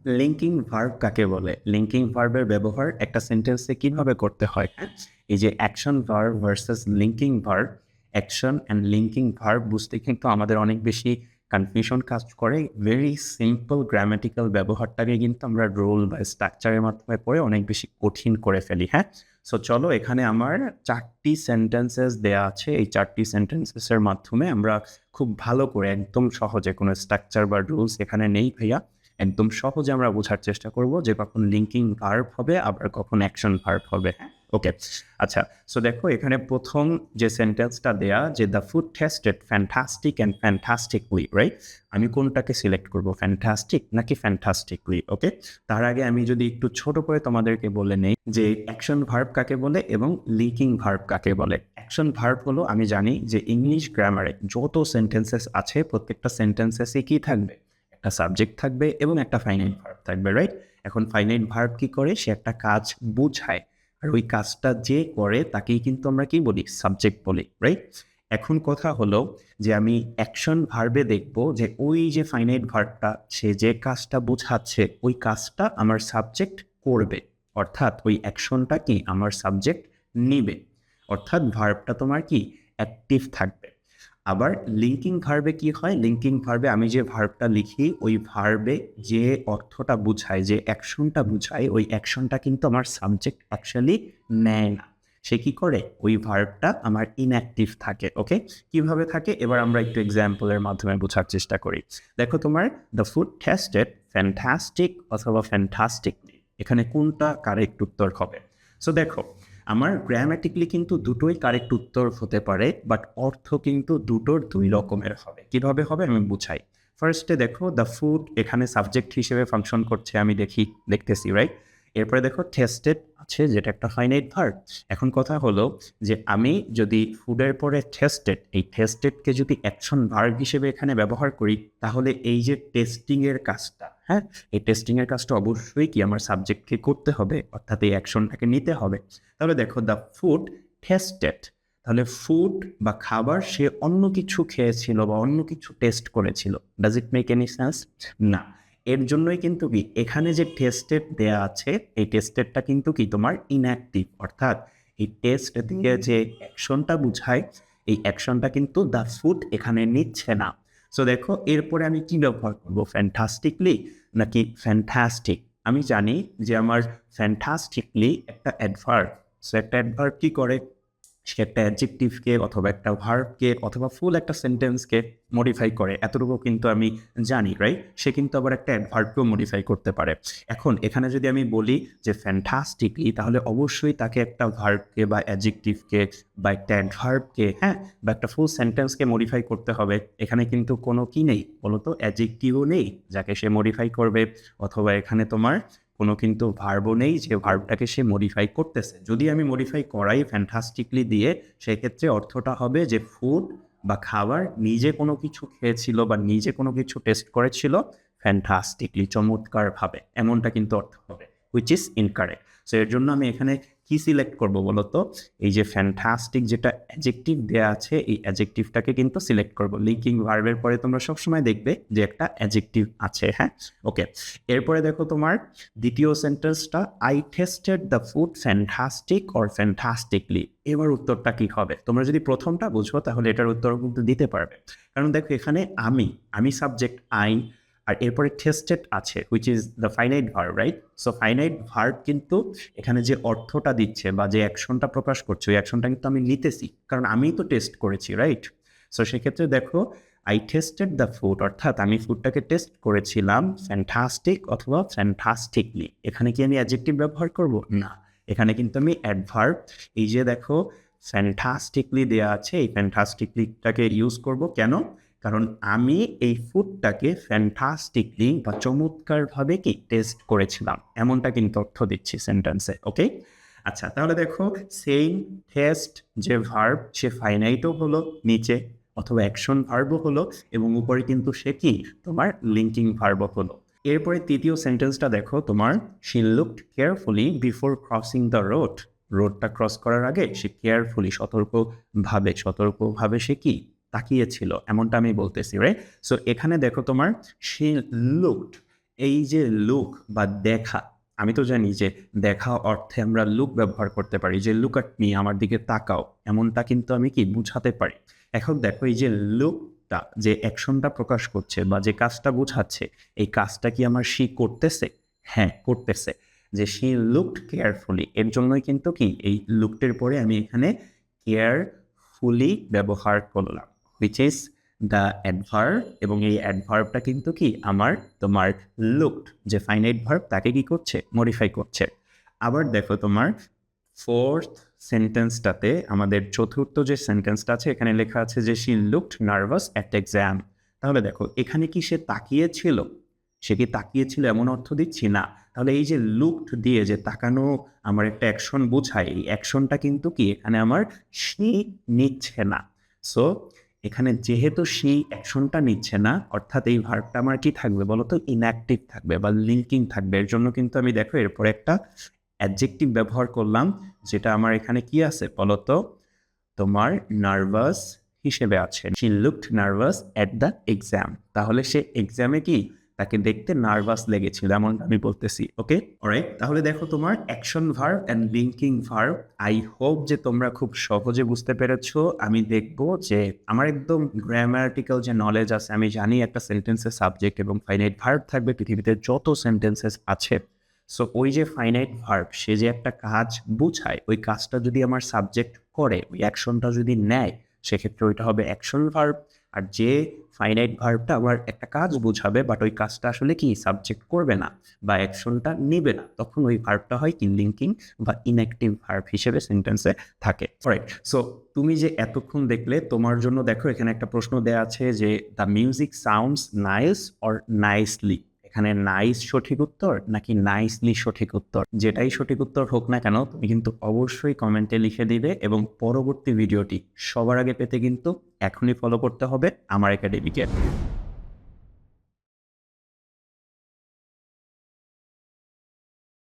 Linking verb কাকে বলে? Linking ভার্বের ব্যবহার একটা সেন্টেন্সে কীভাবে করতে হয়? এই যে action verb versus linking verb action and linking verb বুঝতে কিন্তু আমাদের অনেক বেশি কনফিউশন কাজ করে। ভেরি সিম্পল গ্রামাটিক্যাল ব্যবহারটাকে কিন্তু আমরা রোল বা স্ট্রাকচারের মাধ্যমে পড়ে অনেক বেশি কঠিন করে ফেলি হ্যাঁ? সো চলো এখানে আমার চারটি সেন্টেন্সেস দেয়া আছে। এই চারটি সেন্টেন্সেসের মাধ্যমে আমরা খুব ভালো করে একদম সহজে কোনো স্ট্রাকচার বা রুলস এখানে নেই ভাইয়া। একদম সহজে আমরা বোঝার চেষ্টা করব যে কখন লিঙ্কিং ভার্ব হবে আবার কখন অ্যাকশন ভার্ব হবে। ওকে আচ্ছা সো দেখো এখানে প্রথম যে সেন্টেন্সটা দেয়া যে the food tasted fantastic and fantastic fantastically right আমি কোনটাকে সিলেক্ট করব ফ্যান্টাস্টিক নাকি ফ্যান্টাস্টিক ফ্যান্টাস্টিকলি ওকে তার আগে আমি যদি একটু ছোট করে তোমাদেরকে বলে নেই যে অ্যাকশন ভার্ব কাকে বলে এবং লিঙ্কিং ভার্ব কাকে বলে। অ্যাকশন ভার্ব হলো আমি জানি যে ইংলিশ গ্রামারে যত সেন্টেন্সেস আছে প্রত্যেকটা সেন্টেন্সেসে কি থাকবে? একটা সাবজেক্ট থাকবে এবং একটা ফাইনাইট ভার্ব থাকবে রাইট এখন ফাইনাইট ভার্ব কি করে? সে একটা কাজ বুঝায়। আর ওই কাজটা যে করে, তাকেই কিন্তু আমরা কি বলি? সাবজেক্ট বলি রাইট এখন কথা হলো যে আমি অ্যাকশন ভার্বে দেখব যে ওই যে ফাইনাইট ভার্বটা সে যে কাজটা বোঝাচ্ছে, ওই কাজটা আমার সাবজেক্ট করবে। অর্থাৎ ওই অ্যাকশনটা কি? আমার সাবজেক্ট নিবে। অর্থাৎ ভার্বটা তোমার কি? অ্যাক্টিভ থাকবে। আবার লিঙ্কিং ভার্বে কি হয়? লিঙ্কিং ভার্বে আমি যে ভার্বটা লিখি, ওই ভার্বে যে অর্থটা বুঝায়, যে অ্যাকশনটা বুঝায়, ওই অ্যাকশনটা কিন্তু আমার সাবজেক্ট অ্যাকচুয়ালি নেয় না। সে কি করে? ওই ভার্বটা আমার ইনঅ্যাক্টিভ থাকে ওকে কীভাবে থাকে? এবার আমরা একটু এক্সাম্পলের মাধ্যমে বোঝার চেষ্টা করি। দেখো তোমার দ্য ফুড টেস্টেড ফ্যান্টাস্টিক অথবা ফ্যান্টাস্টিক এখানে কোনটা কারেক্ট উত্তর হবে? সো দেখো আমার গ্রামাটিকলি কিন্তু দুটোই কারেক্ট উত্তর হতে পারে বাট অর্থ কিন্তু দুটোর দুই রকমের হবে। কীভাবে হবে আমি বুঝাই। ফার্স্টে দেখো দ্য ফুড এখানে সাবজেক্ট হিসেবে ফাংশন করছে, আমি দেখি, দেখতেছি রাইট এরপরে দেখো টেস্টেড আছে, যেটা একটা ফাইনাইট ভার্ব এখন কথা হলো যে আমি যদি ফুডের পরে টেস্টেড এই টেস্টেডকে যদি অ্যাকশন ভার্ব হিসেবে এখানে ব্যবহার করি, তাহলে এই যে টেস্টিংয়ের কাজটা হ্যাঁ এই টেস্টিংয়ের কাজটা অবশ্যই কি আমার সাবজেক্টকে করতে হবে অর্থাৎ এই অ্যাকশনটাকে নিতে হবে। তাহলে দেখো দ্য ফুড টেস্টেড তাহলে ফুড বা খাবার সে অন্য কিছু খেয়েছিল বা অন্য কিছু টেস্ট করেছিল। Does it make any sense না। এর জন্যই কিন্তু কি এখানে যে টেস্টেড দেয়া আছে এই টেস্টেডটা কিন্তু কি তোমার ইনঅ্যাক্টিভ অর্থাৎ এই টেস্ট দিয়ে যে অ্যাকশনটা বুঝায় এই অ্যাকশনটা কিন্তু দ্য ফুড এখানে নিচ্ছে না। সো দেখো এরপরে আমি কি ব্যবহার করব? ফ্যান্টাস্টিকলি নাকি ফ্যান্টাস্টিক আমি জানি যে আমার ফ্যান্টাস্টিকলি একটা অ্যাডভার্ব সো একটা অ্যাডভার্ব কী করে? সে একটা অ্যাডজেক্টিভকে অথবা একটা ভার্বকে অথবা ফুল একটা সেন্টেন্সকে মডিফাই করে, এতটুকু কিন্তু আমি জানি রাইট সে কিন্তু আবার একটা অ্যাডভার্বকেও মডিফাই করতে পারে। এখন এখানে যদি আমি বলি যে ফ্যান্টাস্টিকলি তাহলে অবশ্যই তাকে একটা ভার্বকে বা অ্যাডজেক্টিভকে বা একটা অ্যাডভার্বকে হ্যাঁ বা একটা ফুল সেন্টেন্সকে মডিফাই করতে হবে। এখানে কিন্তু কোনো কি নেই, বলতো অ্যাডজেক্টিভও নেই, যাকে সে মডিফাই করবে। অথবা এখানে তোমার কোনো কিন্তু ভার্বও নেই, যে ভার্বটাকে সে মডিফাই করতেছে। যদি আমি মডিফাই করাই ফ্যান্টাস্টিকলি দিয়ে, সেক্ষেত্রে অর্থটা হবে যে ফুড বা খাবার নিজে কোনো কিছু খেয়েছিল বা নিজে কোনো কিছু টেস্ট করেছিল ফ্যান্টাস্টিকলি চমৎকারভাবে। এমনটা কিন্তু অর্থ হবে হুইচ ইজ ইনকারেক্ট সো এর জন্য আমি এখানে কি সিলেক্ট করব বলতো? এই যে ফ্যান্টাস্টিক যেটা অ্যাজেক্টিভ দেওয়া আছে, এই অ্যাজেক্টিভটাকে কিন্তু সিলেক্ট করব। লিঙ্কিং ভার্বের পরে তোমরা সবসময় দেখবে যে একটা অ্যাজেক্টিভ আছে হ্যাঁ? ওকে এরপরে দেখো তোমার দ্বিতীয় সেন্টেন্সটা I tasted the food fantastic or fantastically এবার উত্তরটা কি হবে? তোমরা যদি প্রথমটা বুঝো তাহলে এটার উত্তর কিন্তু দিতে পারবে। কারণ দেখো এখানে আমি আমি সাবজেক্ট আই আর এরপরে টেস্টেড আছে which is the finite verb right so finite verb কিন্তু এখানে যে অর্থটা দিচ্ছে বা যে অ্যাকশনটা প্রকাশ করছে, ওই অ্যাকশনটা কিন্তু আমি নিতেছি, কারণ আমিই তো টেস্ট করেছি রাইট সো সেক্ষেত্রে দেখো আই টেস্টেড দ্য ফুড অর্থাৎ আমি ফুডটাকে টেস্ট করেছিলাম ফ্যান্টাস্টিক অথবা ফ্যান্টাস্টিকলি এখানে কি আমি অ্যাডজেক্টিভ ব্যবহার করব? না। এখানে কিন্তু আমি অ্যাডভার্ব এই যে দেখো ফ্যান্টাস্টিকলি দেওয়া আছে, এই ফ্যান্টাস্টিকলিটাকে ইউজ করব। কেন? কারণ আমি এই ফুডটাকে ফ্যান্টাস্টিকলি বা চমৎকারভাবে কি টেস্ট করেছিলাম। এমনটা কিন্তু অর্থ দিচ্ছি সেন্টেন্সে ওকে আচ্ছা তাহলে দেখো সেম টেস্ট যে ভার্ব সে ফাইনাইটও হলো নিচে অথবা অ্যাকশন ভার্বও হলো এবং উপরে কিন্তু সে কি? তোমার লিঙ্কিং ভার্বও হলো। এরপরে তৃতীয় সেন্টেন্সটা দেখো, তোমার she looked carefully before crossing the road রোডটা ক্রস করার আগে সে কেয়ারফুলি সতর্কভাবে সতর্কভাবে সে কি? তাকিয়েছিল, এমনটা আমি বলতেছি রাইট সো এখানে দেখো তোমার, সে লুকড এই যে লুক বা দেখা, আমি তো জানি যে দেখা অর্থে আমরা লুক ব্যবহার করতে পারি, যে লুক আট মি আমার দিকে তাকাও, এমনটা কিন্তু আমি কি বুঝাতে পারি? এখন দেখো, এই যে লুকটা যে অ্যাকশনটা প্রকাশ করছে বা যে কাজটা বোঝাচ্ছে, এই কাজটা কি আমার শি করতেছে? হ্যাঁ করতেছে। যে শি লুকড কেয়ারফুলি এর জন্যই কিন্তু কি, এই লুকটের পরে আমি এখানে কেয়ারফুলি ব্যবহার করলাম। হুইচ ইজ দ্য অ্যাডভার্ব এবং এই অ্যাডভার্বটা কিন্তু কি? আমার, তোমার লুকড যে ফাইনাইট ভার্ব তাকে কি করছে? মডিফাই করছে। আবার দেখো তোমার ফোর্থ সেন্টেন্সটাতে আমাদের চতুর্থ যে সেন্টেন্সটা আছে, এখানে লেখা আছে যে she looked nervous at exam তাহলে দেখো, এখানে কি সে তাকিয়েছিল? সে কি তাকিয়েছিল এমন অর্থ দিচ্ছি? না। তাহলে এই যে লুকড দিয়ে যে তাকানো, আমার একটা অ্যাকশন বোঝায়, এই অ্যাকশনটা কিন্তু কি? এখানে আমার সি নিচ্ছে না। সো এখানে যেহেতু সেই অ্যাকশনটা নিচ্ছে না, অর্থাৎ এই ভার্বটা আমার কি থাকবে বলো তো ইনঅ্যাক্টিভ থাকবে বা লিঙ্কিং থাকবে। এর জন্য কিন্তু আমি দেখো এরপর একটা অ্যাডজেক্টিভ ব্যবহার করলাম, যেটা আমার এখানে কি আছে বলতো? তোমার নার্ভাস হিসেবে আছে। She looked nervous at the exam তাহলে সে এক্সামে কি? তাকে দেখতে নার্ভাস লেগেছিল এমন আমি বলতেছি ওকে অলরাইট তাহলে দেখো তোমার action verb and linking verb I hope যে তোমরা খুব সহজে বুঝতে পেরেছ। আমি দেখব যে আমার একদম গ্রামাটিক্যাল যে নলেজ আছে, আমি জানি একটা সেন্টেন্সের সাবজেক্ট এবং ফাইনাইট ভার্ব থাকবে, পৃথিবীতে যত সেন্টেন্সেস আছে। সো ওই যে ফাইনাইট ভার্ব সে যে একটা কাজ বুঝায়, ওই কাজটা যদি আমার সাবজেক্ট করে, ওই অ্যাকশনটা যদি নেয়, সেক্ষেত্রে ওইটা হবে অ্যাকশন ভার্ব আর যে ফাইনাইট ভার্বটা আমার একটা কাজ বোঝাবে বাট ওই কাজটা আসলে কি সাবজেক্ট করবে না বা অ্যাকশনটা নেবে না, তখন ওই ভার্বটা হয় কি লিঙ্কিং বা ইনঅ্যাক্টিভ ভার্ব হিসেবে সেন্টেন্সে থাকে। রাইট সো তুমি যে এতক্ষণ দেখলে, তোমার জন্য দেখো এখানে একটা প্রশ্ন দেওয়া আছে যে the music sounds nice or nicely এখানে নাইস সঠিক উত্তর নাকি নাইসলি সঠিক উত্তর? যেটাই সঠিক উত্তর হোক না কেন, তুমি কিন্তু অবশ্যই কমেন্টে লিখে দিবে এবং পরবর্তী ভিডিওটি সবার আগে পেতে কিন্তু এখনই ফলো করতে হবে আমার একাডেমিকে